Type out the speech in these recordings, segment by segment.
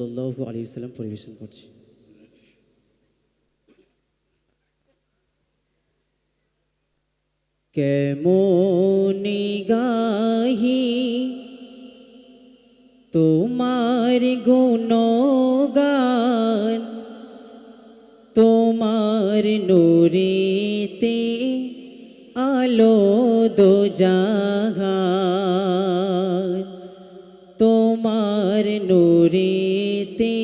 সাল্লু আলী সাল্লাম পরিবেশন করছি। কেমনি গাহি তোমার গুণগান, তোমার নুরিতে আলো দো জাহান তোমার নুরিতে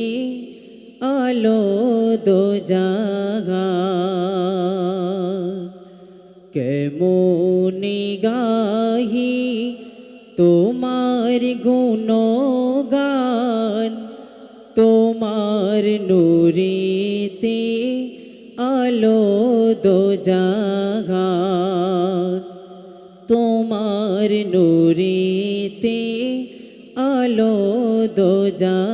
আলো দো জাহান কেমনি গাহি তোমার গুণগান, তোমার নুরিতে আলো দো জাগান। তোমার নুরিতে আলো দো জাগান।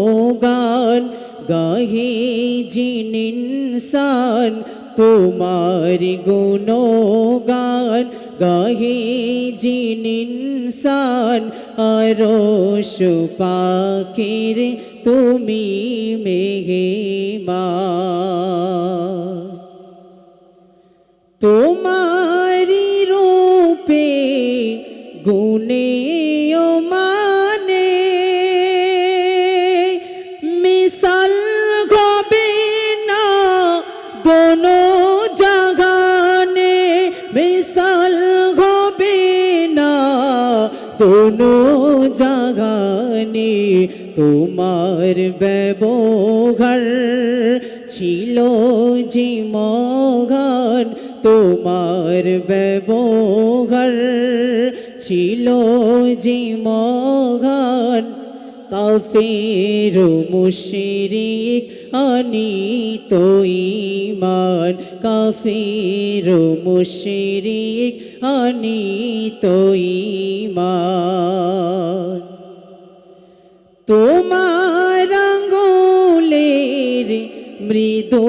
গুণগান গাহে জিন ইনসান তোমার গুণগান গাহে জিন ইনসান আরশ পাখির তুমি মেঘেমা তোমারি মিসাল হবে না? দোনো জাগানে তোমার ব্যবহার ছিল যে মগান তোমার ব্যবহার ছিল যে মগান কাফের মুশরিক আনি তো ইমান কাফের মুশরিক আনি তো ইমান তোমার আঙ্গুলের মৃদু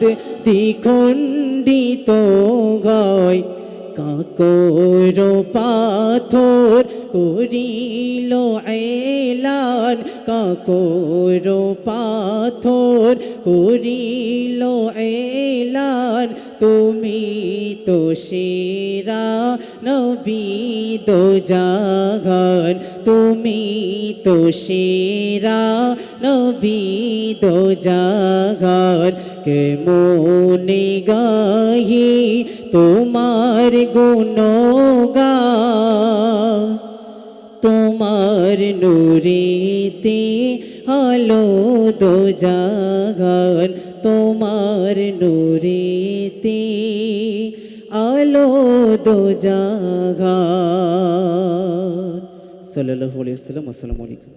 চাঁদ দ্বিখণ্ডিত হয় কাকর পাথর করিল এলান, কাকর পাথর করিল এলান। তুমি তো সেরা নবী দো জাগান, তুমি তো সেরা নবী দো জাগান। কে মনে গাহি তোমার গুণগান? তোমার নুরিতে আলো দো জাগান। তোমার নুরিতে আলো দো জাগান। সাল্লাল্লাহু আলাইহি ওয়াসাল্লাম, আসসালামু আলাইকুম।